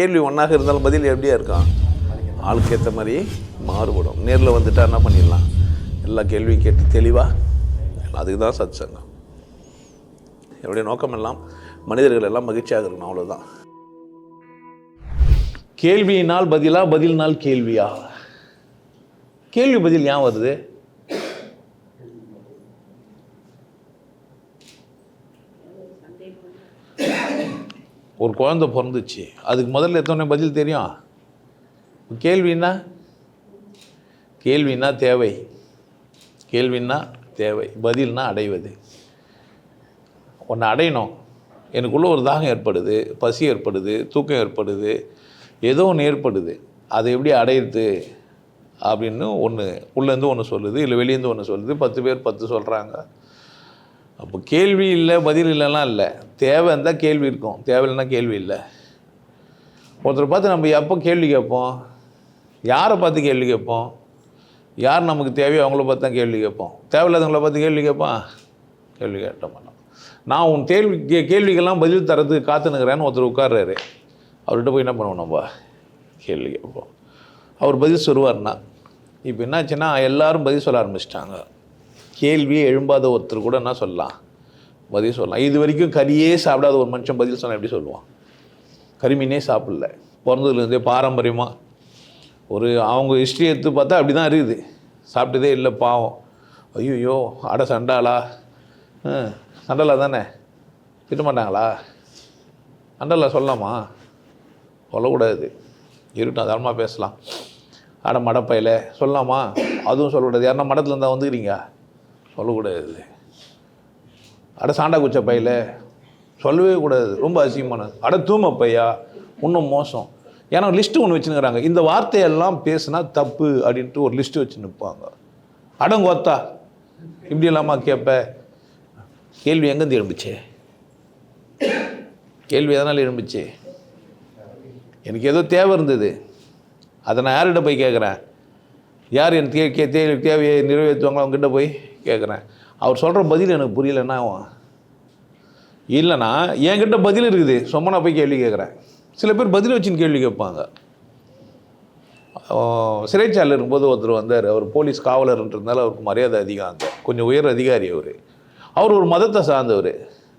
கேள்வி ஒன்றாக இருந்தாலும் பதில் எப்படியா இருக்கான் ஆளுக்கு ஏற்ற மாதிரி மாறுபடும். நேரில் வந்துட்டா என்ன பண்ணிடலாம்? எல்லா கேள்வியும் கேட்டு தெளிவாக அதுக்கு தான் சத் சங்கம் என்னுடைய நோக்கம் எல்லாம் மனிதர்கள் எல்லாம் மகிழ்ச்சியாக இருக்கணும் அவ்வளோதான் கேள்வியினால் பதிலா பதில்னால் கேள்வியா? கேள்வி பதில் ஏன் வருது? ஒரு குழந்த பிறந்துச்சு. அதுக்கு முதல்ல எத்தனை பதில் தெரியும்? கேள்வின்னா கேள்வின்னா தேவை. கேள்வின்னா தேவை. பதில்னா அடைவது. ஒன்று அடையணும். எனக்குள்ளே ஒரு தாகம் ஏற்படுது பசி ஏற்படுது தூக்கம் ஏற்படுது ஏதோ ஒன்று ஏற்படுது. அதை எப்படி அடையிறது அப்படின்னு ஒன்று உள்ளேருந்து ஒன்று சொல்லுது இல்லை வெளியேருந்து ஒன்று சொல்லுது. பத்து பேர் பத்து சொல்கிறாங்க அப்போ கேள்வி இல்லை பதில் இல்லைலாம் இல்லை. தேவை இருந்தால் கேள்வி இருக்கும். தேவையில்லைன்னா கேள்வி இல்லை. ஒருத்தரை பார்த்து நம்ம எப்போ கேள்வி கேட்போம்? யாரை பார்த்து கேள்வி கேட்போம்? யார் நமக்கு தேவையோ அவங்கள பார்த்து தான் கேள்வி கேட்போம். தேவையில்லாதவங்கள பார்த்து கேள்வி கேட்பான் கேள்வி கேட்ட மாட்டோம் நான் உன் கேள்வி கே கேள்விக்கெல்லாம் பதில் தரதுக்கு காத்துனுக்கிறேன்னு ஒருத்தர் உட்கார்றாரு. அவர்கிட்ட போய் என்ன பண்ணுவோம் நம்ம? கேள்வி கேட்போம். அவர் பதில் சொல்லுவார்னா இப்போ என்னாச்சுன்னா எல்லாரும் பதில் சொல்ல ஆரம்பிச்சிட்டாங்க. கேள்வியே எழும்பாத ஒருத்தர் கூட என்ன சொல்லலாம்? பதில் சொல்லலாம். இது வரைக்கும் கறியே சாப்பிடாத ஒரு மனுஷன் பதில் சொன்னால் எப்படி சொல்லுவான்? கறிமீனே சாப்பிடல. பிறந்ததுலேருந்தே பாரம்பரியமாக ஒரு அவங்க ஹிஸ்ட்ரி எடுத்து பார்த்தா அப்படி தான் இருக்குது. சாப்பிட்டதே இல்லை பாவம். ஐயோ அட சண்டாளா? ம் சண்டாலா தானே? திட்ட மாட்டாங்களா? சண்டாலா சொல்லலாமா? சொல்லக்கூடாது. இருக்கட்டும் தாராளமாக பேசலாம். அட மடப்பையில். சொல்லலாமா? அதுவும் சொல்லக்கூடாது. யாருன்னா மடத்துலேருந்தா இருந்தால் வந்துக்கிறீங்க? சொல்லக்கூடாது. அட சாண்டா குச்ச பையில சொல்லவே கூடாது. ரொம்ப அசிங்கமானது. அட தூம பையா? இன்னும் மோசம். ஏன்னா லிஸ்ட்டு ஒன்று வச்சுருக்கிறாங்க இந்த வார்த்தையெல்லாம் பேசுனா தப்பு அப்படின்ட்டு ஒரு லிஸ்ட்டு வச்சு நிற்பாங்க அடங்கொத்தா இப்படி இல்லாமா கேட்ப கேள்வி எங்கேருந்து எழும்புச்சு? கேள்வி எதனால் எழும்புச்சு? எனக்கு ஏதோ தேவை இருந்தது. அதை நான் யார்கிட்ட போய் கேட்குறேன்? யார் என் தேவை தேவையை நிறைவேற்றுவாங்களோ அவங்ககிட்ட போய்? கேட்குறேன் அவர் சொல்கிற பதில் எனக்கு புரியலன்னா ஆகும் இல்லைன்னா என்கிட்ட பதில் இருக்குது. சும்மா நான் போய் கேள்வி கேட்குறேன் சில பேர் பதில் வச்சுன்னு கேள்வி கேட்பாங்க. சிறைச்சாலை சிறைச்சாலையில் இருக்கும்போது ஒருத்தர் வந்தார். அவர் போலீஸ் காவலர்ன்றதுனால அவருக்கு மரியாதை அதிகம். அந்த கொஞ்சம் உயர் அதிகாரி அவர். அவர் ஒரு மதத்தை சார்ந்தவர்.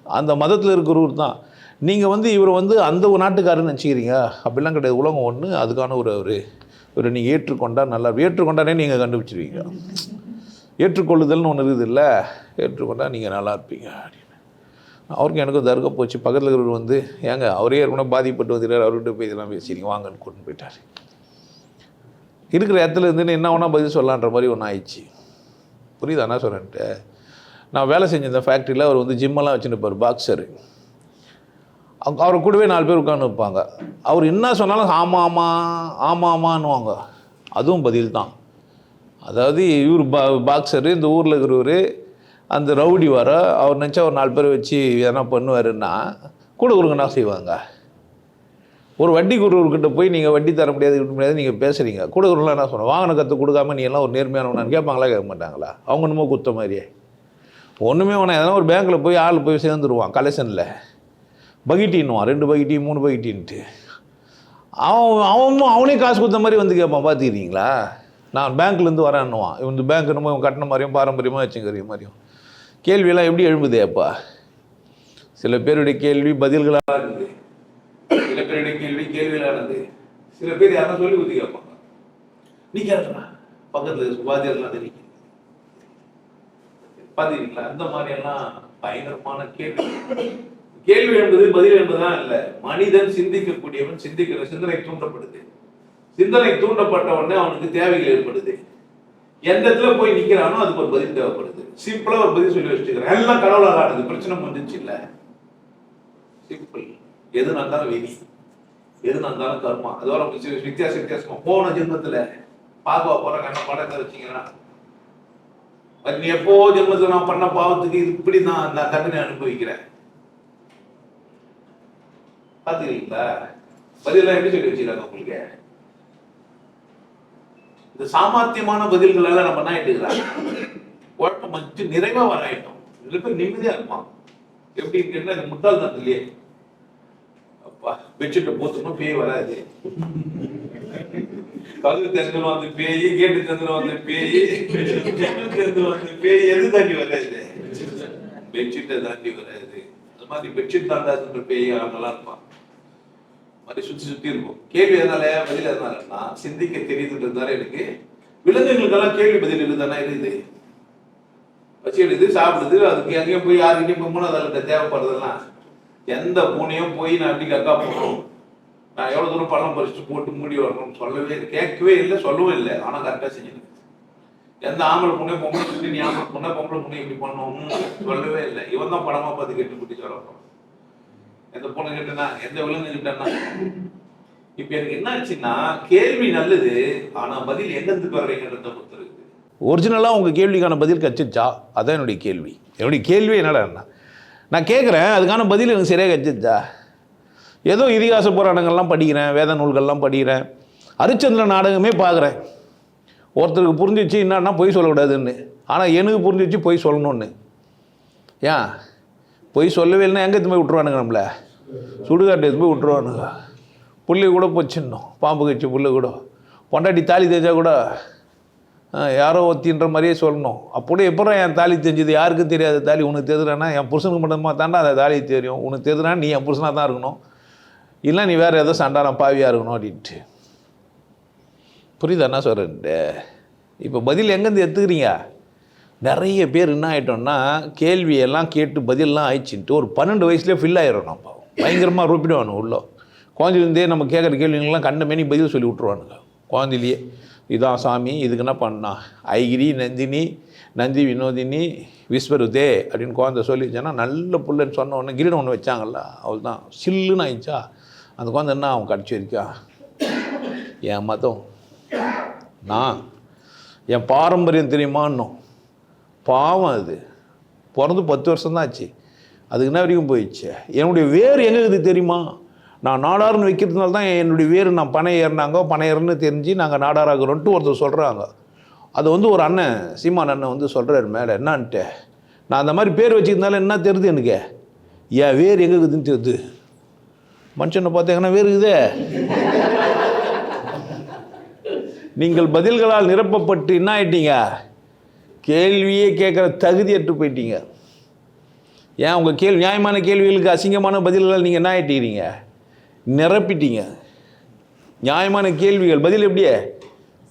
அந்த மதத்தில் இருக்கிறவர் தான். நீங்கள் வந்து இவரை வந்து அந்த ஒரு நாட்டுக்காரன்னு நினச்சிக்கிறீங்க. அப்படிலாம் கிடையாது. உலகம் ஒன்று அதுக்கான ஒரு அவர். இவரை நீங்கள் ஏற்றுக்கொண்டா நல்லா ஏற்றுக்கொண்டானே நீங்கள் கண்டுபிடிச்சிருவீங்க. ஏற்றுக்கொள்ளுதல்னு ஒன்று இருக்குது இல்லை? ஏற்றுக்கொண்டால் நீங்கள் நல்லா இருப்பீங்க அப்படின்னு. அவருக்கு எனக்கும் தர்க்க போச்சு. பக்கத்தில் இருக்கிறவர் வந்து ஏங்க அவரே ஏற்கனவே பாதிப்பட்டு வந்துட்டார். அவர்கிட்ட போய் இதெல்லாம் பேசிடுங்க. வாங்கன்னு கொண்டு போயிட்டார். இருக்கிற இடத்துல இருந்து என்ன வேணால் பதில் சொல்லலான்ற மாதிரி ஒன்று ஆயிடுச்சு. புரியுதா? என்ன சொல்கிறேன்ட்டு நான் வேலை செஞ்சிருந்த ஃபேக்ட்ரியில் அவர் வந்து ஜிம்மெல்லாம் வச்சுருப்பார் பாக்ஸரு அவரை கூடவே நாலு பேர் உட்காந்து வைப்பாங்க அவர் என்ன சொன்னாலும் ஆமாம் ஆமாம் ஆமாம் ஆமான்னுவாங்க. அதுவும் பதில் தான். அதாவது இவர் பா பாக்ஸரு இந்த ஊரில் இருக்கிறவர் அந்த ரவுடி வர அவர் நினச்சா ஒரு நாலு பேர் வச்சு எதனா பண்ணுவாருன்னா கூட கொடுங்கன்னா செய்வாங்க? ஒரு வட்டி குருவர்கிட்ட போய் நீங்கள் வட்டி தர முடியாது இருக்க முடியாது நீங்கள் பேசுகிறீங்க கூட குருலாம் என்ன சொல்லுவாங்க? வாங்கின கற்று கொடுக்காம நீ எல்லாம் ஒரு நேர்மையானவனான்னு கேட்பாங்களா கேட்க மாட்டாங்களா? அவங்க என்னமோ குத்த மாதிரியே. ஒன்றுமே வேணாம். எதனா ஒரு பேங்க்கில் போய் ஆள் போய் சேர்ந்துருவான் கலெக்ஷனில் பகிட்டின்னுவான் ரெண்டு பகிட்டி மூணு பகிட்டின்ட்டு அவன் அவனும் அவனே காசு கொடுத்த மாதிரி வந்து கேட்பான் பார்த்துக்கிறீங்களா நான் பேங்க்லேருந்து வரேன்னுவான். இவன் இந்த பேங்க் என்னமோ கட்டின மாதிரியும் பாரம்பரியமாக வச்சுக்கிற மாதிரியும். கேள்வியெல்லாம் எப்படி எழும்புது அப்பா சில பேருடைய கேள்வி பதில்களாக இருக்குது சில பேருடைய கேள்வி கேள்விகளானது சில பேர் யாரும் சொல்லி ஊற்றி கேட்பாங்க. நீ கேட்கலாம் பக்கத்தில் சுபாதியெல்லாம் தெரியும் பார்த்தீங்களா அந்த மாதிரியெல்லாம் பயங்கரமான கேள்வி. கேள்வி என்பது பதில் என்பதுதான் இல்லை. மனிதன் சிந்திக்கக்கூடியவன் சிந்திக்கிற சிந்தனை தூண்டப்படுது. சிந்தனை தூண்டப்பட்ட உடனே அவனுக்கு தேவைகள் ஏற்படுது. எந்த இடத்துல போய் நிக்கிறானோ அதுக்கு ஒரு பதில் தேவைப்படுது. சிம்பிளா ஒரு பதில் சொல்லி வச்சுக்கிறேன். எல்லாம் கடவுளாக ஆடுது பிரச்சனை முடிஞ்சிச்சு இல்ல. சிம்பிள் எது நடந்தாலும் விதி எது நடந்தாலும் கர்மா. அதோட வித்தியாச வித்தியாச வித்தியாசமா. போன ஜென்மத்துல பாதுவா போற கண்ண படத்தை வச்சீங்கன்னா நீ எப்போ ஜென்மத்துல நான் பண்ண பாவத்துக்கு இது இப்படி நான் நான் தண்டனை அனுபவிக்கிறேன். பாத்துக்கிறீங்களா பதிலாம் எப்படி சொல்லி வச்சுக்கிறாங்க உங்களுக்கு? இந்த சாமர்த்தியமான பதில்கள் எல்லாம் நம்ம என்ன ஆயிட்டுக்கிறாங்க குழப்பம் மஞ்சு நிறைவா வர ஆயிட்டோம். பேர் நிம்மதியா இருப்பான் எப்படி இருக்குன்னா இந்த முட்டாள் தான் இல்லையே. பெட்ஷீட்டை போத்தணும் பேய் வராது. கதவு திறந்து வந்து பேய் கேட்டு தெரிஞ்சு வந்து பேய். தெரிஞ்சு வந்து பேய் எது தாண்டி வராது? பெட்ஷீட்டை தாண்டி வராது. அது மாதிரி பெட்ஷீட் தாண்டாதுன்ற பேய் நல்லா இருப்பான். மாதிரி சுத்தி சுற்றி இருக்கும் கேள்வி எதனால? பதில் எதனால? சிந்திக்க தெரியுதுன்றதுனால எனக்கு விலங்குகளுக்கெல்லாம் கேள்வி பதில் இருக்குதானே இருக்குது வச்சு எழுது சாப்பிடுது அதுக்கு எங்கேயும் போய் யாருக்கிட்டையும் போகும்போது அதில் தேவைப்படுறதெல்லாம். எந்த பூனையும் போய் நான் அப்படி கக்கா போகணும் நான் எவ்வளோ தூரம் பழம் பறிச்சுட்டு போட்டு மூடி வரணும்னு சொல்லவே கேட்கவே இல்லை சொல்லவும் இல்லை. ஆனால் கரெக்டாக செஞ்சுருக்கு எந்த ஆம்பளை பொண்ணே பொம்பளை சொல்லி நீ ஆம்பளை பொண்ணை பொம்பளை பொண்ணை இப்படி பண்ணணும்? சொல்லவே இல்லை. இவன் தான் படமா பார்த்து கெட்டு குட்டி சொல்லணும். எந்த பொண்ணு கிட்டனா எந்த விலங்கு கிட்டனா இப்ப எனக்கு என்ன ஆச்சுன்னா கேள்வி நல்லது ஆனா பதில் எங்கிருந்து வர்றீங்கன்றத பொறுத்து இருக்குது ஒரிஜினலாக உங்கள் கேள்விக்கான பதில் கச்சிச்சா? அதான் என்னுடைய கேள்வி. என்னுடைய கேள்வி என்னடா நான் கேட்குறேன் அதுக்கான பதில் எனக்கு சரியாக கச்சிச்சா? ஏதோ இதிகாச புராணங்கள்லாம் படிக்கிறேன் வேத நூல்கள்லாம் படிக்கிறேன் அரிச்சந்திர நாடகமே பார்க்குறேன் ஒருத்தருக்கு புரிஞ்சிச்சு என்னன்னா பொய் சொல்லக்கூடாதுன்னு. ஆனால் எனக்கு புரிஞ்சிச்சு பொய் சொல்லணும்னு. ஏன்? போய் சொல்லவே இல்லைன்னா எங்கே போய் விட்ருவானுங்க நம்மளை சுடுகாட்டு எடுத்து போய் விட்ருவானுங்க புள்ளி கூட போச்சிடணும் பாம்பு கட்சி புல்லு கூட. பொண்டாட்டி தாலி தேய்ச்சா கூட யாரோ ஒத்தின்ற மாதிரியே சொல்லணும். அப்படியே எப்பறம் என் தாலி தெரிஞ்சது யாருக்கும் தெரியாது தாலி உனக்கு தெரியுதுனா என் புருஷனுக்கு மட்டுமா தாண்டா அந்த தாலி தெரியும். உனக்கு தெரியுதுனா நீ என் புருஷனாக தான் இருக்கணும். இல்லை நீ வேறு ஏதோ சண்டாரம் பாவியாக இருக்கணும் அப்படின்ட்டு. புரியுதா என்ன சொல்கிறேன்ட்டு இப்போ பதில் எங்கேருந்து எடுத்துக்கிறீங்க? நிறைய பேர் என்ன ஆகிட்டோம்னா கேள்வியெல்லாம் கேட்டு பதிலெலாம் ஆயிடுச்சுட்டு ஒரு பன்னெண்டு வயசுலேயே ஃபில் ஆயிடும் நம்ம. பயங்கரமாக ரூப்பிடுவானு உள்ளே. குழந்தைலேருந்தே நம்ம கேட்குற கேள்விங்கெல்லாம் கண்ட மேனி பதில் சொல்லி விட்ருவானுங்க குழந்தையிலேயே இதான் சாமி இதுக்கு என்ன பண்ணா? ஐகிரி நந்தினி நந்தி வினோதினி விஸ்வருதே அப்படின்னு குழந்தை சொல்லிச்சேன்னா நல்ல பிள்ளைன்னு சொன்ன உடனே கிரீடம் ஒன்று வச்சாங்கல்ல அவள் தான் சில்லுன்னு ஆயிடுச்சா? அந்த குழந்தை என்ன அவன் கடிச்சு வரைக்கா என் மதம் நான் என் பாரம்பரியம் தெரியுமான்னும் பாவம் அது. பிறந்து பத்து வருஷம் தான் ஆச்சு அதுக்கு என்ன வரைக்கும் போயிடுச்சு? என்னுடைய வேர் எங்கே இருக்குது தெரியுமா? நான் நாடார்னு வைக்கிறதுனால தான் என்னுடைய வேர் நான் பனை ஏறினாங்க பனை ஏறுன்னு தெரிஞ்சு நாங்கள் நாடாராகிறோன்ட்டு ஒருத்தர் சொல்கிறாங்க அது வந்து ஒரு அண்ணன் சீமான் அண்ணன் வந்து சொல்கிறாரு மேலே என்னான்ட்டு? நான் அந்த மாதிரி பேர் வச்சுக்கிறதுனால என்ன தெரியுது எனக்கு? ஏன் வேர் எங்கே இருக்குதுன்னு தெரியுது. மனுஷனை பார்த்தீங்கன்னா வேறு இருக்குதே. நீங்கள் பதில்களால் நிரப்பப்பட்டு என்ன ஆயிட்டீங்க? கேள்வியே கேட்குற தகுதியற்று போயிட்டீங்க. ஏன் உங்கள் கேள்வி நியாயமான கேள்விகளுக்கு அசிங்கமான பதில்கள் நீங்கள் என்ன ஆகிட்டீங்க நிரப்பிட்டீங்க. நியாயமான கேள்விகள் பதில் எப்படியே?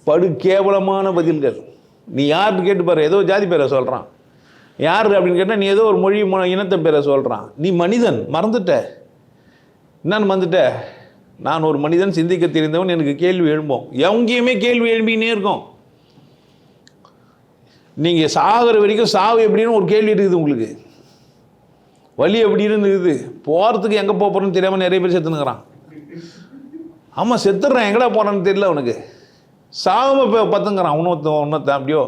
படு கேவலமான பதில்கள். நீ யாருன்னு கேட்டு பாரு ஏதோ ஜாதி பேரை சொல்கிறான் யார் அப்படின்னு கேட்டால் நீ ஏதோ ஒரு மொழி இனத்தை பேரை சொல்கிறான் நீ மனிதன் மறந்துட்ட. என்னன்னு மறந்துட்ட? நான் ஒரு மனிதன் சிந்திக்க தெரிந்தவன் எனக்கு கேள்வி எழும்போம். எங்கேயுமே கேள்வி எழும்பினே இருக்கும். நீங்கள் சாகிற வரைக்கும் சாவு எப்படின்னு ஒரு கேள்வி இருக்குது உங்களுக்கு. வழி எப்படின்னு இருக்குது போகிறதுக்கு எங்கே போக போகிறோன்னு தெரியாமல் நிறைய பேர் செத்துனுக்குறான். ஆமாம் செத்துடுறான் எங்கடா போகிறான்னு தெரியல அவனுக்கு. சாகம இப்போ பத்துங்கிறான். இன்னொருத்தன் இன்னொருத்தன் அப்படியோ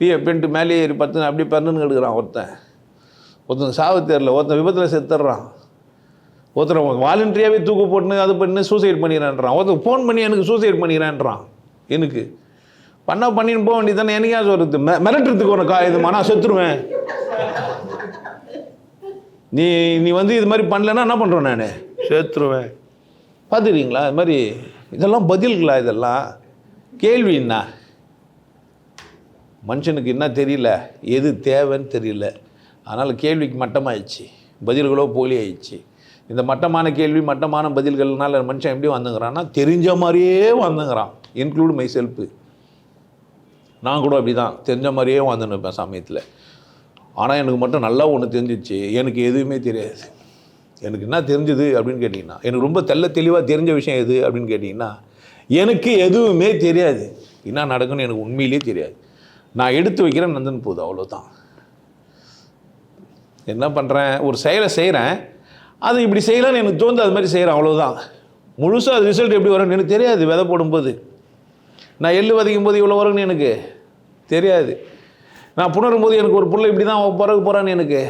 பிய பெண்ட்டு மேலே ஏறி பத்து அப்படியே பன்னுன்னு எடுக்கிறான் ஒருத்தன். ஒருத்தன் சாவு தெரில ஒருத்தன் விபத்தில் செத்துடுறான் ஒருத்தர் வாலண்டரியாகவே தூக்கு போட்டுன்னு அது பண்ணி சூசைட் பண்ணிடுறேன்றான். ஒருத்தர் ஃபோன் பண்ணி எனக்கு சூசைட் பண்ணிடுறேன்றான். எனக்கு. பண்ணா பண்ணின்னு போக வேண்டியது தானே எனக்கே சொல்கிறது மெ மிரட்டுறதுக்கு ஒரு கா இது நான் செத்துருவேன். நீ நீ வந்து இது மாதிரி பண்ணலன்னா என்ன பண்ணுறேன் நான்? செத்துருவேன். பார்த்துக்கிறீங்களா? இது மாதிரி இதெல்லாம் பதில்களா இதெல்லாம்? கேள்வி என்ன? மனுஷனுக்கு என்ன தெரியல? எது தேவைன்னு தெரியல. அதனால் கேள்விக்கு மட்டமாயிடுச்சு. பதில்களோ போலி ஆயிடுச்சு இந்த மட்டமான கேள்வி மட்டமான பதில்கள்னால மனுஷன் எப்படி வந்துங்கிறான்னா தெரிஞ்ச மாதிரியே வந்துங்கிறான். இன்க்ளூட் மை செல்ஃபு நான் கூட அப்படி தான் தெரிஞ்ச மாதிரியே வந்துன்னு இருப்பேன் சமயத்தில். ஆனால் எனக்கு மட்டும் நல்லா ஒன்று தெரிஞ்சிச்சு எனக்கு எதுவுமே தெரியாது. எனக்கு என்ன தெரிஞ்சது அப்படின்னு கேட்டிங்கன்னா எனக்கு ரொம்ப தெல்ல தெளிவாக தெரிஞ்ச விஷயம் எது அப்படின்னு கேட்டிங்கன்னா எனக்கு எதுவுமே தெரியாது. என்ன நடக்குன்னு எனக்கு உண்மையிலேயே தெரியாது. நான் எடுத்து வைக்கிறேன் நந்தன் போகுது அவ்வளோதான் என்ன பண்ணுறேன் ஒரு செயலை செய்கிறேன் அது இப்படி செய்யலான்னு எனக்கு தோணுது. அது மாதிரி செய்கிறேன் அவ்வளோதான் முழுசாக அது ரிசல்ட் எப்படி வரும்னு எனக்கு தெரியாது. விதை போடும்போது. நான் எள்ளு வதைக்கும் போது இவ்வளோ வரும்னு எனக்கு தெரியாது. நான் புணரும் போது எனக்கு ஒரு பிள்ளை இப்படி தான் பிறகு போகிறான்னு எனக்கு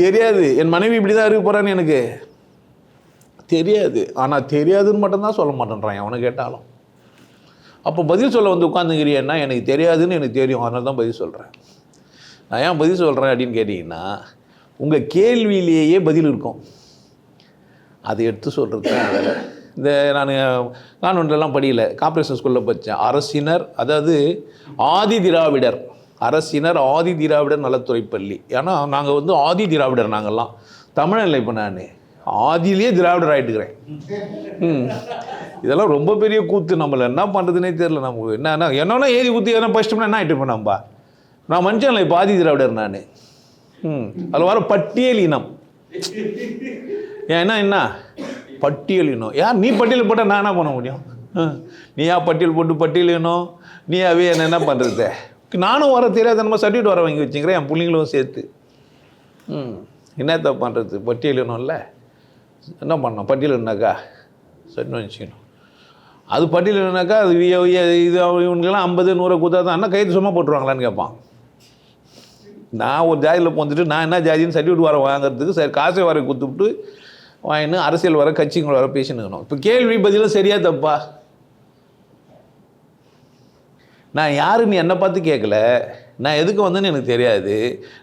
தெரியாது. என் மனைவி இப்படி தான் இருக்க போகிறான்னு எனக்கு தெரியாது. ஆனால் தெரியாதுன்னு மட்டும்தான் சொல்ல மாட்டேன்றான் அவனை கேட்டாலும். அப்போ பதில் சொல்ல வந்து உட்காந்துங்கிறியன்னா எனக்கு தெரியாதுன்னு எனக்கு தெரியும். அதனால தான் பதில் சொல்கிறேன் நான் ஏன் பதில் சொல்கிறேன் அப்படின்னு கேட்டிங்கன்னா உங்கள் கேள்வியிலேயே பதில் இருக்கும். அதை எடுத்து சொல்கிறது தான் இந்த நான் கான்வெண்ட்லாம் படியல. கார்ப்பரேஷன் ஸ்கூலில் படித்தேன் அரசினர் அதாவது ஆதி திராவிடர். அரசினர் ஆதி திராவிடர் நலத்துறை பள்ளி ஏன்னா நாங்கள் வந்து ஆதி திராவிடர் நாங்கள்லாம் தமிழ் இல்லை இப்போ நான். ஆதியிலேயே திராவிடர் ஆகிட்டுக்கிறேன் ம். இதெல்லாம் ரொம்ப பெரிய கூத்து. நம்மளை என்ன பண்ணுறதுனே தெரில நமக்கு என்னன்னா என்னன்னா ஏதி கூத்து எதனா பஸ்ட்டுனா என்ன ஆகிட்டு இருப்பேன் நம்ப நான் மனுஷன் இப்போ ஆதி திராவிடர் நான். ம். அதில் வர பட்டியல் இனம் ஏன் என்ன? என்ன யார் நீ பட்டியல் போட்டால் நான் என்ன பண்ண முடியும்? நீயா பட்டியல் போட்டு பட்டியல் இனம் நீ அவே என்ன என்ன பண்ணுறது நானும் வர தெரியாத நம்ம சர்டிஃபிகேட் வர வாங்கி வச்சுக்கிறேன் என் பிள்ளைங்களும் சேர்த்து. ம். என்னத்த பண்ணுறது பட்டியலினோம்ல என்ன பண்ணோம் பட்டியல்னாக்கா சரின்னு வச்சுக்கணும். அது பட்டியலினாக்கா அது வி- இது இவனுக்கெல்லாம் ஐம்பது நூறு கொடுத்தா தான் அண்ணா கைது சும்மா போட்டுருவாங்களான்னு கேட்பான். நான் ஒரு ஜாதியில் போந்துட்டு நான் என்ன ஜாதின்னு சர்டிஃபிகேட் வர வாங்குறதுக்கு சரி காசை வர கொடுத்துட்டு வாங்கினு அரசியல் வர கட்சிங்களை வர பேசினுக்கணும். இப்போ கேள்வி பதிலும் சரியா தப்பா? நான் யாருன்னு என்னை பார்த்து கேட்கல? நான் எதுக்கு வந்தேன்னு எனக்கு தெரியாது.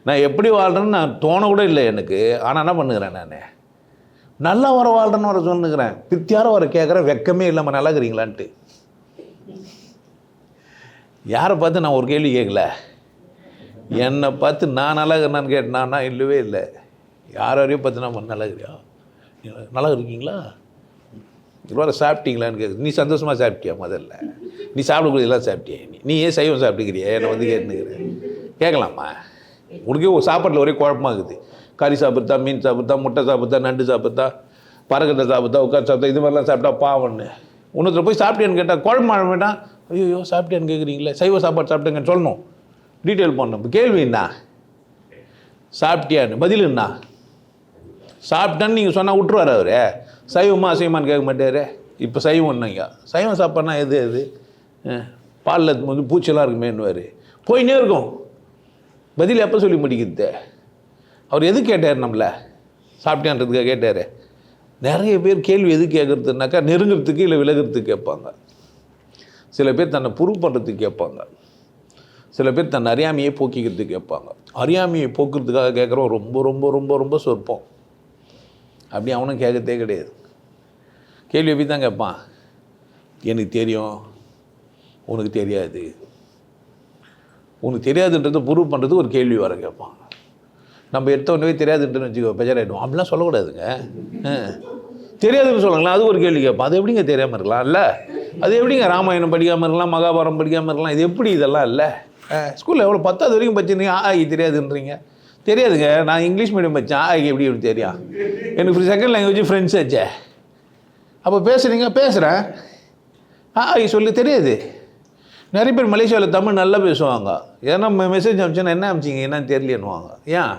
நான் எப்படி வாழ்கிறேன்னு நான் தோண கூட இல்லை எனக்கு. ஆனால் என்ன பண்ணுகிறேன் நான்? நல்லா வர வாழ்கிறேன்னு வர சொன்னுக்கிறேன் பித்தியார வர கேட்குறேன் வெக்கமே இல்லாமல் நல்லா இருக்கிறீங்களான்ட்டு. யாரை பார்த்து நான் ஒரு கேள்வி கேட்கல? என்னை பார்த்து நான் நல்லா இருக்கிறேன்னு நான் இல்லவே இல்லை. யாரையும் பார்த்து நான் நல்லா இருக்கிறியா நல்லா இருக்கீங்களா இவ்வளோ சாப்பிட்டீங்களான்னு கேட்குது நீ சந்தோஷமாக சாப்பிட்டியா முதல்ல? நீ சாப்பிடக்கூடியதெல்லாம் சாப்பிட்டியா நீ? நீ ஏன் சைவம் சாப்பிட்டுக்கிறியா? என்னை வந்து கேட்டுக்கிறேன் கேட்கலாமா? உனக்கே ஒரு சாப்பாட்டில் ஒரே குழப்பமா இருக்குது. கறி சாப்பிட்டா மீன் சாப்பிட்டா முட்டை சாப்பிட்டா நண்டு சாப்பிட்டா பறக்கத்தை சாப்பிட்டா உட்காந்து சாப்பிட்டா இது மாதிரிலாம் சாப்பிட்டா பாவம்னு. இன்னொருத்தர் போய் சாப்பிட்டியான்னு கேட்டால் குழம்பு வேண்டாம். ஐயோ சாப்பிட்டியான்னு கேட்குறீங்களே சைவ சாப்பாடு சாப்பிட்டேங்கன்னு சொல்லணும். டீட்டெயில் பண்ணணும் கேள்வி என்ன சாப்பிட்டியான்னு. பதில் என்ன சாப்பிட்டேன்னு நீங்கள் சொன்னால் விட்டுருவார் அவர். சைவமா அசைவமான்னு கேட்க மாட்டார். இப்போ சைவம் நீங்க சைவம் சாப்பாடுனா எது எது பாலில் வந்து பூச்செல்லாம் இருக்குமேன்னுவார். போயின்னே இருக்கும். பதில் எப்போ சொல்லி முடிக்கிறது அவர் எது கேட்டார் நம்மள? சாப்பிட்டேன்றதுக்காக கேட்டார். நிறைய பேர் கேள்வி எது கேட்குறதுனாக்கா நெருங்கிறதுக்கு இல்லை விலகிறதுக்கு கேட்பாங்க. சில பேர் தன்னை ப்ரூவ் பண்ணுறதுக்கு கேட்பாங்க. சில பேர் தன் அறியாமையை போக்கிக்கிறதுக்கு கேட்பாங்க. அறியாமையை போக்குறதுக்காக கேட்குறோம் ரொம்ப ரொம்ப ரொம்ப ரொம்ப சொற்பம். அப்படி அவனும் கேட்கறதே கிடையாது. கேள்வி எப்படி தான் கேட்பான்? எனக்கு தெரியும். உனக்கு தெரியாது. உனக்கு தெரியாதுன்றதை ப்ரூவ் பண்ணுறதுக்கு ஒரு கேள்வி வர கேட்பான். நம்ம எடுத்த உடனே தெரியாதுன்றன்னு வச்சுக்கோ பெஜராயிடும் அப்படிலாம் சொல்லக்கூடாதுங்க. ஆ. தெரியாதுன்னு சொல்லுங்களேன். அது ஒரு கேள்வி கேட்பான். அது எப்படிங்க தெரியாமல் இருக்கலாம்? இல்லை. அது எப்படிங்க ராமாயணம் படிக்காமல் இருக்கலாம் மகாபாரதம் படிக்காமல் இருக்கலாம்? இது எப்படி இதெல்லாம் இல்லை? ஸ்கூலில் எவ்வளோ பத்தாவது வரைக்கும் படிச்சிருந்தீங்க? ஆ தெரியாதுன்றீங்க. தெரியாதுங்க. நான் இங்கிலீஷ் மீடியம் வச்சேன் எப்படி எப்படி தெரியும்? எனக்கு செகண்ட் லாங்குவேஜ் ஃப்ரெண்ட்ஸ் வச்சே அப்போ பேசுகிறீங்க பேசுகிறேன் ஆ ஆகி சொல்லி தெரியாது. நிறைய பேர் மலேசியாவில் தமிழ் நல்லா பேசுவாங்க. ஏன்னா மெசேஜ் அனுப்பிச்சேன்னா என்ன அனுப்பிச்சிங்க? என்னன்னு தெரியலன்னுவாங்க. ஏன்?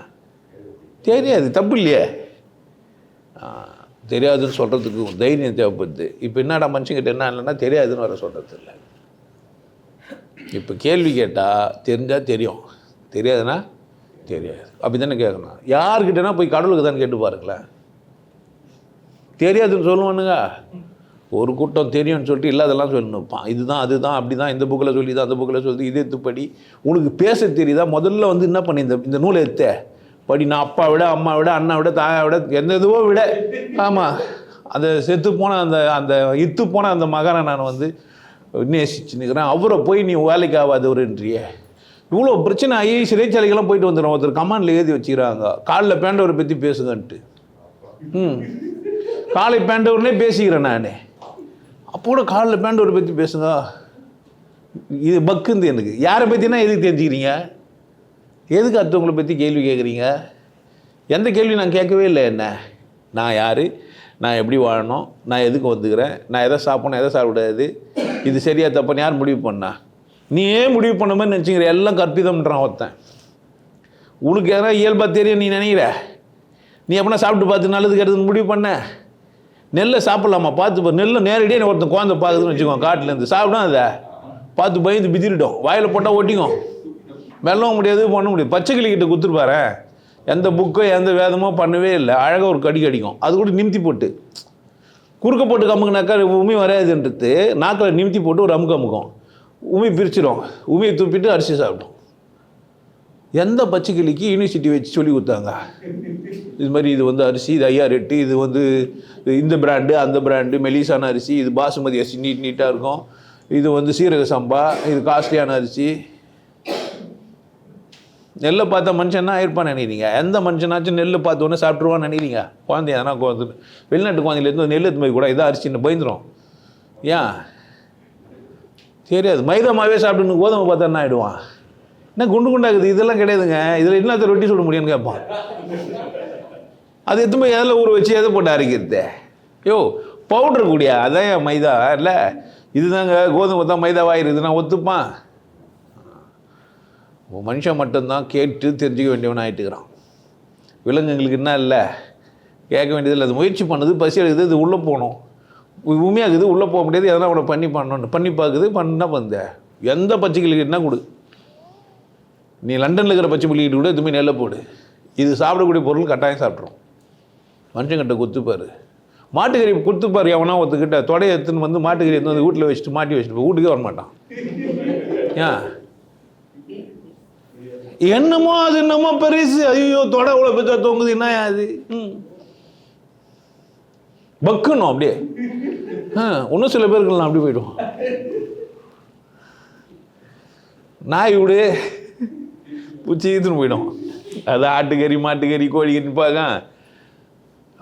தெரியாது. தப்பு இல்லையே. தெரியாதுன்னு சொல்கிறதுக்கு தைரியம் தேவைப்படுது. இப்போ என்னடா மனுஷங்கிட்ட என்ன இல்லைன்னா தெரியாதுன்னு வர சொல்கிறது இல்லை இப்போ கேள்வி கேட்டால் தெரிஞ்சால் தெரியும். தெரியாதுன்னா தெரியாது. அப்படி தானே கேட்கணும் யார்கிட்டனா போய் கடவுளுக்கு தான் கேட்டு பாருங்களேன். தெரியாதுன்னு சொல்லுவானுங்க. ஒரு கூட்டம் தெரியும்னு சொல்லிட்டு இல்லாதெல்லாம் சொல்லணுப்பான் இதுதான் அதுதான் அப்படி தான் இந்த புக்கில் சொல்லி தான் அந்த புக்கில் சொல்லி இது எடுத்துப்படி உனக்கு பேச தெரியுதா? முதல்ல வந்து என்ன பண்ணி இந்த இந்த நூலை எடுத்த? படி நான் அப்பா விட அம்மா விட அண்ணா விட தாயா விட எந்த இதுவோ விட. ஆமாம் அந்த செத்து போன அந்த அந்த இத்து போன அந்த மகனை நான் வந்து நேசிச்சு நிற்கிறேன் அவரை போய் நீ வேலைக்கு ஆகாதவருன்றியே இவ்வளோ பிரச்சனை ஆகி சிறைச்சாலைக்கெல்லாம் போயிட்டு வந்துடும் ஒருத்தர் கமாண்டில் எழுதி வச்சுக்கிறாங்க. காலில் பேண்டவரை பற்றி பேசுங்கன்ட்டு ம். காலை பேண்டவர்னே பேசிக்கிறேன் நான். அப்போ கூட காலில் பேண்டவரை பற்றி பேசுங்க இது பக்குந்து எனக்கு. யாரை பற்றினா எதுக்கு தெரிஞ்சுக்கிறீங்க? எதுக்கு அடுத்தவங்களை பற்றி கேள்வி கேட்குறீங்க? எந்த கேள்வி நான் கேட்கவே இல்லை என்ன? நான் யார்? நான் எப்படி வாழணும்? நான் எதுக்கு வந்துக்கிறேன்? நான் எதை சாப்பிட்ணும்? எதை சாப்பிடாது இது சரியா தப்புன்னு யார் முடிவு பண்ணா? நீ ஏன் முடிவு பண்ண மாதிரி நினச்சிக்கிற. எல்லாம் கற்பிதம்ன்றான் ஒருத்தன். உனக்கு யாராவது இயல்பாக தெரியும் நீ நினைக்கிற? நீ எப்படின்னா சாப்பிட்டு பார்த்து நல்லது கெட்டதுன்னு முடிவு பண்ண. நெல்லை சாப்பிட்லாமா? பார்த்து நெல்லை நேரடியாக ஒருத்தன் குழந்தை பார்க்குதுன்னு வச்சுக்கோங்க காட்டிலேருந்து சாப்பிடும் அதை? பார்த்து பயந்து பிதிரிட்டோம் வாயில் போட்டால் ஒட்டிக்கும். வெல்லவும் முடியாது பண்ண முடியாது. பச்சை கிளிக்கிட்ட குத்துருப்பாரு எந்த புக்கோ எந்த வேதமோ பண்ணவே இல்லை. அழகாக ஒரு கடி கடிக்கும். அது கூட நிமித்தி போட்டு. குறுக்க போட்டு கமுக்குனாக்கா உமி வராதுன்றது. நாக்கில் நிமித்தி போட்டு ஒரு அமுக்கு அமுக்கும். உமி பிரிச்சிடும் உமியை துப்பிட்டு அரிசி சாப்பிடும். எந்த பச்சைக்கிளிக்கு யூனிவர்சிட்டி வச்சு சொல்லி கொடுத்தாங்க? இது மாதிரி இது வந்து அரிசி இது ஐயா ரெட்டு இது வந்து இந்த பிராண்டு அந்த பிராண்டு மெலிசான அரிசி இது பாசுமதி அரிசி நீட் நீட்டாக இருக்கும். இது வந்து சீரக சம்பா இது காஸ்ட்லியான அரிசி. நெல்லை பார்த்தா மனுஷன்னா இருப்பான்னு நினைக்கிறீங்க? எந்த மனுஷனாச்சும் நெல் பார்த்தோன்னே சாப்பிட்ருவான்னு நினைக்கிறீங்க? குழந்தை எதனா குழந்தை வெளிநாட்டு குழந்தையிலேருந்து நெல் எடுத்து போய் கூட இதான் அரிசின்னு பயந்துடும் ஏன்? தெரியாது. மைதா மாவே சாப்பிட்டு கோதுமை பார்த்தா என்ன ஆகிடுவான் என்ன குண்டு குண்டாக்குது இதெல்லாம் கிடையாதுங்க. இதில் என்னத்த ரொட்டி சுட முடியும்னு கேட்பான். அது எத்தனை போய் எதில் ஊற வச்சு எதை போட்டு அரைக்கிறது? யோ பவுடர் கூடியா? அதான் மைதா. இல்லை இதுதாங்க. கோதுமை தான் மைதாவாயிருது நான் ஒத்துப்பான். மனுஷன் மட்டும்தான் கேட்டு தெரிஞ்சுக்க வேண்டியவன் ஆகிட்டுக்கிறான் விலங்குங்களுக்கு என்ன இல்லை? கேட்க வேண்டியதில்லை. அது முயற்சி பண்ணுது பசி எடுக்குது இது உள்ளே போகணும். உண்மையாகுது உள்ளே போக முடியாது எதனா அவனை பண்ணி பண்ணணும். பண்ணி பார்க்குது பண்ணால் பண்ண எந்த பச்சை என்ன கொடு? நீ லண்டனில் இருக்கிற பச்சை புள்ளிக்கிட்டு கூட எதுவுமே நெல்ல போடு. இது சாப்பிடக்கூடிய பொருள் கட்டாயம் சாப்பிட்ரும் மனுஷங்கிட்ட குத்துப்பார். மாட்டுக்கறி கொடுத்துப்பார் எவனா ஒத்துக்கிட்ட தொடையை எடுத்துன்னு வந்து மாட்டுக்கறி எடுத்து வந்து வீட்டில் வச்சுட்டு மாட்டி வச்சுட்டு போய் வீட்டுக்கே வர மாட்டான் ஏன் என்னமோ அது என்னமோ பெருசு. ஐயோ தொட இவ்வளோ பெருசாக தொங்குது என்ன அது ம். பக்குணும் அப்படியே. இன்னும் சில பேருக்கு நான் அப்படி போயிடுவோம் நாய் விடு. பூச்சி ஈத்துன்னு போயிடும். அது ஆட்டுக்கறி மாட்டுக்கறி கோழிக்கறி பார்க்க.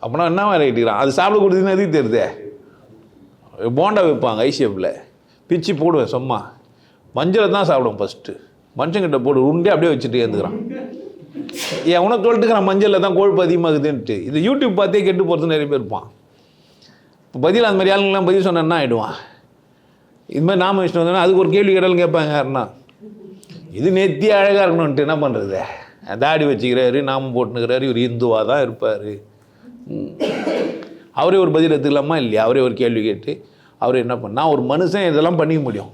அப்படின்னா என்ன மாதிரி கட்டிக்கிறான்? அது சாப்பிட கொடுத்தீங்கன்னா எதுக்கு தெரியுதே? போண்டா வைப்பாங்க ஐஷேப்பில் பிச்சு போடுவேன் சும்மா. மஞ்சளை தான் சாப்பிடுவோம் ஃபஸ்ட்டு மஞ்சங்கிட்ட போடு உண்டே அப்படியே வச்சுட்டு ஏந்துக்கிறான் ஏன் உனக்கு சொல்லிட்டுக்கிறான் மஞ்சளில் தான் கொழுப்பு அதிகமாகுதுன்ட்டு. இது யூடியூப் பார்த்தே கெட்டு போகிறது நிறைய பேர் இருப்பான். இப்போ பதில் அந்த மாதிரி ஆளுங்கெல்லாம் பதில் சொன்னா ஆகிடுவான் இது மாதிரி நாம விஷ்ணு வந்தோன்னா அதுக்கு ஒரு கேள்வி கேட்டாலும் கேட்பாங்க யாருன்னா? இது நெத்தி அழகாக இருக்கணும்ன்ட்டு என்ன பண்ணுறது தாடி வச்சுக்கிறாரு நாமம் போட்டுனுக்கிறாரு இவர் இந்துவாக தான் இருப்பார். அவரே ஒரு பதில் எடுத்துக்கலாமா இல்லையா? அவரே ஒரு கேள்வி கேட்டு அவர் என்ன பண்ண நான் ஒரு மனுஷன் இதெல்லாம் பண்ணிக்க முடியும்.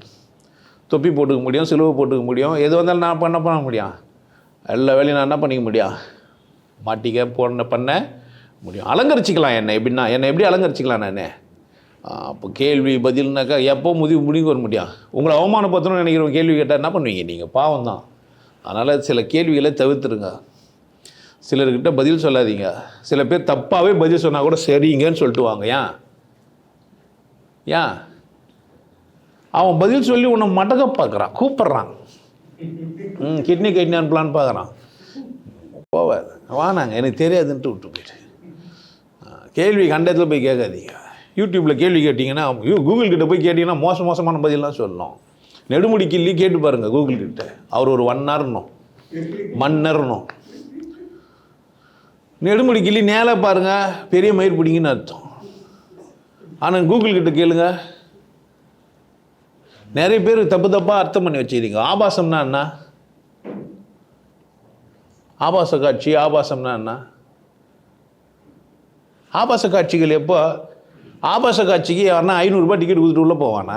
தொப்பி போட்டுக்க முடியும் சிலுவை போட்டுக்க முடியும் எது வந்தாலும் நான் பண்ண பண்ண முடியும். எல்லா வேலையும் நான் என்ன பண்ணிக்க முடியும்? மாட்டிக்க போன பண்ண முடியும். அலங்கரிச்சிக்கலாம் என்னை. எப்படின்னா என்னை எப்படி அலங்கரிச்சிக்கலாம் நான்? அப்போ கேள்வி பதில்னாக்கா எப்போ முடிவு முடிவு வர முடியும்? உங்களை அவமானப்படுத்தணும்னு நினைக்கிறவங்க கேள்வி கேட்டால் என்ன பண்ணுவீங்க? நீங்கள் பாவம் தான் அதனால் சில கேள்விகளை தவிர்த்துருங்க. சிலர்கிட்ட பதில் சொல்லாதீங்க. சில பேர் தப்பாகவே பதில் சொன்னால் கூட சரிங்கன்னு சொல்லிட்டு வாங்க. ஏன்? ஏன்? அவன் பதில் சொல்லி உன்னை மடக பார்க்குறான். கூப்பிட்றான். ம் கிட்னி கிட்னி அனுப்பலான்னு பார்க்குறான். போவாது. வானாங்க. எனக்கு தெரியாதுன்ட்டு விட்டு போயிட்டு. கேள்வி கண்டத்தில் போய் கேட்காதீங்க. யூடியூப்பில் கேள்வி கேட்டிங்கன்னா யூ கூகுள் கிட்ட போய் கேட்டிங்கன்னா மோச மோசமான பதிலாம் சொல்லணும். நெடுமுடி கிள்ளி கேட்டு பாருங்கள் கூகுள் கிட்ட அவர் ஒரு ஒன்னர்னும் மன்னர்னும் நெடுமுடி கிள்ளி நேராக பாருங்கள் பெரிய மயிர் பிடிங்கன்னு அர்த்தம். ஆனால் கூகுள் கிட்ட கேளுங்க. நிறைய பேர் தப்பு தப்பாக அர்த்தம் பண்ணி வச்சுக்கிறீங்க. ஆபாசம்னா என்ன? ஆபாச காட்சி ஆபாசம்னா என்ன? ஆபாச காட்சிகள் எப்போ? ஆபாச காட்சிக்கு யாருன்னா ஐநூறுரூபா டிக்கெட் கொடுத்துட்டு உள்ளே போவானா?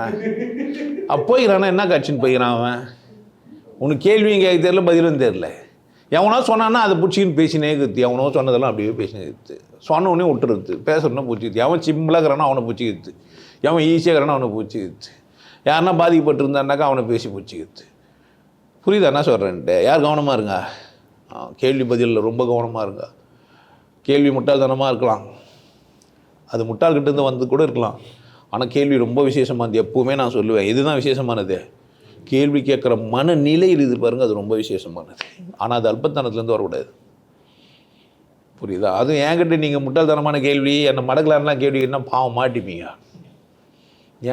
அப்போ போயிடறானா என்ன காட்சின்னு போயிடறான் அவன்? உனக்கு கேள்வியும் கேட்க தெரியல பதிலும் தெரியல. எவனோ சொன்னான்னா அதை பிடிச்சிக்கின்னு பேசினே இருக்குது. எவனோ சொன்னதெல்லாம் அப்படியே பேசினே இருக்குது. சொன்ன உடனே விட்டுருது பேசுறதுனா பிடிச்சிக்குது. எவன் சிம்பிளாக இருக்கிறானோ அவனை பிடிச்சிக்குது. எவன் ஈஸியாக இருக்கிறானோ அவனை பிடிச்சிக்குது. யாருன்னா பாதிக்கப்பட்டிருந்தான்னாக்கா அவனை பேசி பிடிச்சிக்குது. புரியுதா? என்ன சொல்கிறேன்ட்டு யார் கவனமாக இருங்க? கேள்வி பதிலில் ரொம்ப கவனமாக இருங்க. கேள்வி முட்டாள்தனமாக இருக்கலாம். அது முட்டாள்கிட்டேருந்து வந்து கூட இருக்கலாம். ஆனால் கேள்வி ரொம்ப விசேஷமானது. எப்போவுமே நான் சொல்லுவேன் இதுதான் விசேஷமானது? கேள்வி கேட்குற மனநிலையில் இது பாருங்கள் அது ரொம்ப விசேஷமானது. ஆனால் அது அல்பத்தனத்துலேருந்து வரக்கூடாது. புரியுதா? அதுவும் என்கிட்ட நீங்கள் முட்டாள்தனமான கேள்வி என்னை மடக்கலான்லாம் கேள்வி என்ன பாவம் மாட்டிப்பீங்க?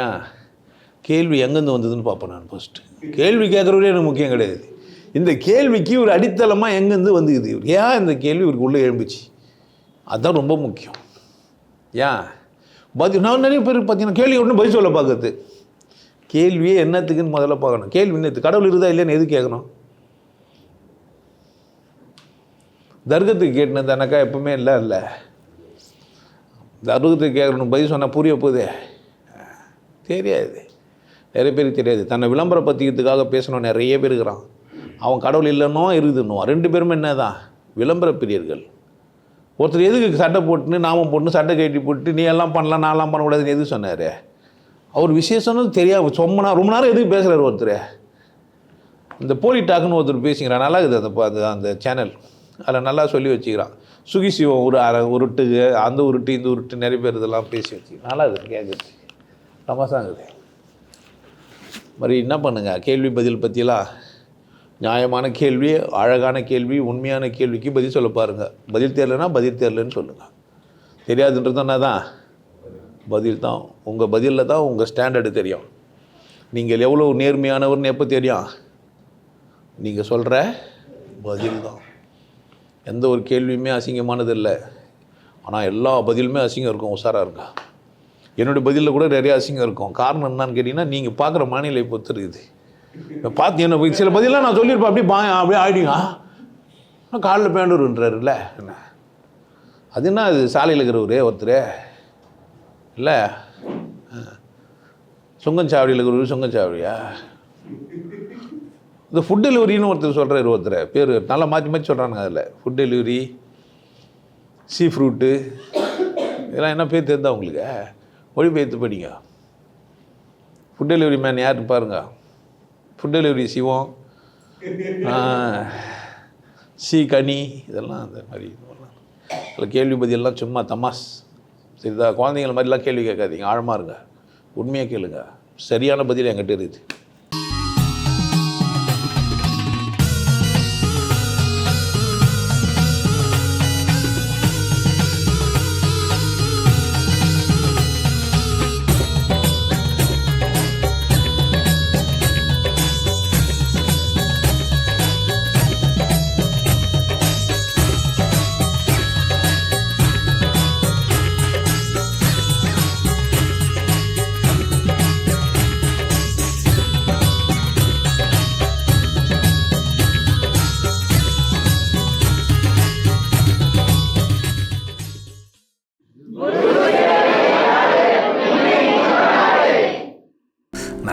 ஏன்? கேள்வி எங்கேருந்து வந்ததுன்னு பார்ப்பேன் நான் ஃபஸ்ட்டு கேள்வி கேட்குறவரே எனக்கு முக்கியம் கிடையாது. இந்த கேள்விக்கு ஒரு அடித்தளமாக எங்கேருந்து வந்துக்குது ஏன் இந்த கேள்வி இவருக்கு உள்ளே எழும்புச்சு? அதுதான் ரொம்ப முக்கியம். ஏன் பதில் நான் நிறைய பேர் பார்த்தீங்கன்னா கேள்வி ஒன்றும் பதில் சொல்ல பார்க்குறது. கேள்வியே என்னத்துக்குன்னு முதல்ல பார்க்கணும். கேள்வி என்னத்து கடவுள் இருக்குதா இல்லைன்னு எது கேட்கணும்? தர்க்கத்துக்கு கேட்டுனதானாக்கா எப்பவுமே இல்லை இல்லை. தர்க்கத்துக்கு கேட்கணும் பதில் சொன்னால் புரிய போகுது. தெரியாது. நிறைய பேருக்கு தெரியாது. தன்னை விளம்பரப்படுத்திக்கிறதுக்காக பேசணும் நிறைய பேர் இருக்கிறான். அவன் கடவுள் இல்லைன்னோ இருக்குதுன்னோ ரெண்டு பேருமே என்ன தான் விளம்பர பிரியர்கள் ஒருத்தர் எதுக்கு சட்டை போட்டுன்னு நாமம் போட்டுன்னு சட்டை கட்டி போட்டு நீ எல்லாம் பண்ணலாம் நான்லாம் பண்ணக்கூடாதுன்னு எதுக்கு சொன்னார்? அவர் விசேஷம்னு தெரியாது சொம்மனா ரொம்ப நேரம் எதுக்கு பேசுகிறார் ஒருத்தர்? இந்த போலி டாக்குன்னு ஒருத்தர் பேசிக்கிறான். நல்லா இருக்குது அந்த அந்த அந்த சேனல் அதில் நல்லா சொல்லி வச்சுக்கிறான். சுகி சிவம் ஒரு அரை உருட்டுக்கு அந்த உருட்டு இந்த உருட்டு நிறைய பேர் இதெல்லாம் பேசி வச்சு நல்லா இருக்குது கேட்குறது தமாசாங்குது மாதிரி என்ன பண்ணுங்க? கேள்வி பதில் பற்றிலாம் நியாயமான கேள்வி அழகான கேள்வி உண்மையான கேள்விக்கு பதில் சொல்ல பாருங்கள் பதில் தெரியலனா பதில் தெரியலன்னு சொல்லுங்கள் தெரியாதுன்றது தான் பதில் தான். உங்கள் பதிலில் தான் உங்கள் ஸ்டாண்டர்டு தெரியும். நீங்கள் எவ்வளோ நேர்மையானவர்னு எப்போ தெரியும்? நீங்கள் சொல்கிற பதில் தான். எந்த ஒரு கேள்வியுமே அசிங்கமானது இல்லை. ஆனால் எல்லா பதிலுமே அசிங்கம் இருக்கும் உஷாராக இருக்கா என்னுடைய பதிலில் கூட நிறைய அசிங்கம் இருக்கும். காரணம் என்னன்னு கேட்டிங்கன்னா நீங்கள் பார்க்குற மாநிலை பொறுத்து இருக்குது. இப்போ பார்த்தீங்கன்னா போய் சில பதிலாம் நான் சொல்லியிருப்பேன். அப்படியே பா அப்படியே ஆகிடுங்க ஆனால் காலில் பேண்டூர்ன்றாருல்ல. என்ன? அது என்ன அது? சாலையில் இருக்கிறவரு ஒருத்தர். இல்லை? சுங்கஞ்சாவடியில் இருக்கிறவரு சுங்கஞ்சாவடியா இந்த ஃபுட் டெலிவரின்னு ஒருத்தர் சொல்கிறார் ஒருத்தர். பேர் நல்லா மாற்றி மாற்றி சொல்கிறானுங்க அதில். ஃபுட் டெலிவரி சீ ஃப்ரூட்டு இதெல்லாம் என்ன பேர் தெரிந்தா உங்களுக்கு? மொழிபெயர்த்து படிங்க. ஃபுட் டெலிவரி மேன் யாருன்னு பாருங்கள் ஃபுட் டெலிவரி சிவம் சி கனி இதெல்லாம் அந்த மாதிரி அதில் கேள்வி பதிலெலாம் சும்மா தமாஸ் சரிதா? குழந்தைங்கள மாதிரிலாம் கேள்வி கேட்காதீங்க. ஆழமாக இருங்க. உண்மையாக கேளுங்க. சரியான பதில் என்கிட்ட இருக்குது.